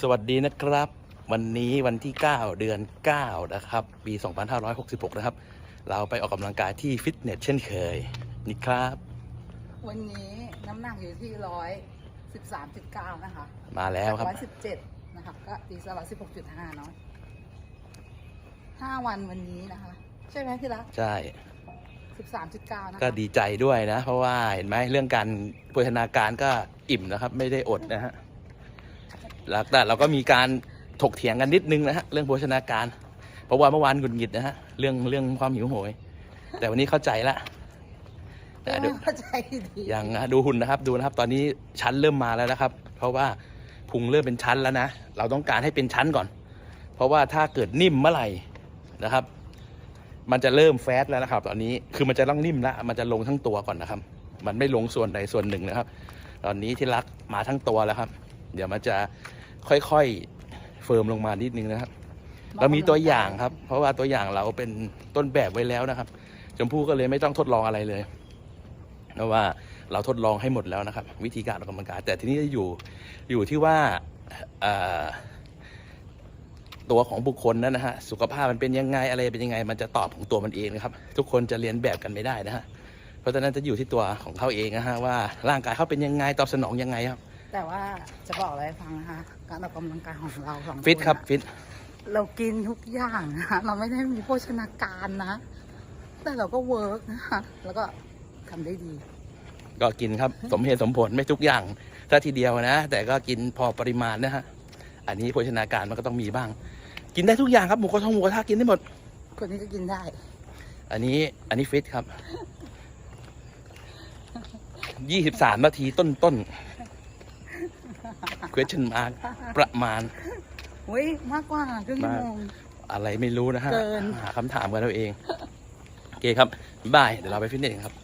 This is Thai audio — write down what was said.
สวัสดีนะครับ วันนี้วันที่ 9 เดือน 9 นะครับ ปี 2566 นะครับ เราไปออกกำลังกายที่ฟิตเนสเช่นเคย นี่ครับ วันนี้น้ำหนักอยู่ที่ร้อยสิบสามจุดเก้านะคะมาแล้วครับร้อยสิบเจ็ดนะคะ ก็ตีสร้อยสิบหกจุดห้าเนาะห้าวันวันนี้นะคะ ใช่ไหมที่รักใช่สิบสามจุดเก้านะคะก็ดีใจด้วยนะ เพราะว่าเห็นไหมเรื่องการโภชนาการก็อิ่มนะครับ ไม่ได้อดนะฮะ แล้วแต่เราก็มีการถกเถียงกันนิดนึงนะฮะเรื่องโภชนาการ เพราะว่าเมื่อวานหงุดหงิดนะฮะเรื่องเรื่องความหิวโหย แต่วันนี้เข้าใจละแต่ไม่ดูเข้าใจดียังนะดูหุ่นนะครับดูนะครับ ตอนนี้ชั้นเริ่มมาแล้วนะครับ เพราะว่าพุงเริ่มเป็นชั้นแล้วนะเราต้องการให้เป็นชั้นก่อน เพราะว่าถ้าเกิดนิ่มเมื่อไหร่นะครับ มันจะเริ่มแฟตแล้วนะครับ ตอนนี้คือมันจะต้องนิ่มแล้วมันจะลงทั้งตัวก่อนนะครับ มันไม่ลงส่วนใดส่วนหนึ่งนะครับ ตอนนี้ที่รักมาทั้งตัวแล้วครับ เดี๋ยวมันจะค่อยๆเฟิร์มลงมานิดนึงนะครับ เรามีตัวอย่างครับ เพราะว่าตัวอย่างเราเป็นต้นแบบไว้แล้วนะครับ ชมพู่ก็เลยไม่ต้องทดลองอะไรเลยเพราะว่าเราทดลองให้หมดแล้วนะครับ วิธีการออกกำลังกาย แต่ทีนี้จะอยู่อยู่ที่ว่าเอ่อตัวของบุคคลนั้นนะฮะสุขภาพมันเป็นยังไงอะไรเป็นยังไง มันจะตอบของตัวมันเองนะครับ ทุกคนจะเรียนแบบกันไม่ได้นะฮะเพราะฉะนั้นจะอยู่ที่ตัวของเขาเองนะฮะว่าร่างกายเขาเป็นยังไงตอบสนองยังไงครับ แต่ว่าจะบอกอะไรให้ฟังนะคะ การออกกำลังกายของเราสองคนฟิตครับฟิตเรากินทุกอย่างนะคะเราไม่ได้มีโภชนาการนะ แต่เราก็เวิร์กนะคะ แล้วก็ทำได้ดี ก็กินครับ สมเหตุสมผลไม่ทุกอย่างถ้าทีเดียวนะ แต่ก็กินพอปริมาณนะฮะอันนี้โภชนาการมันก็ต้องมีบ้าง กินได้ทุกอย่างครับหมูกระทงหมูกระทะกินได้หมด คนนี้ก็กินได้ อันนี้อันนี้ฟิตครับยี่สิบสามนาทีต้นต้น question mark ประมาณเฮ้ยมากกว่าครึ่งชั่วโมงอะไรไม่รู้นะฮะเกินหาคำถามกันเราเอง โอเคครับบ๊ายบาย เดี๋ยวเราไปฟิตเนสกันครับ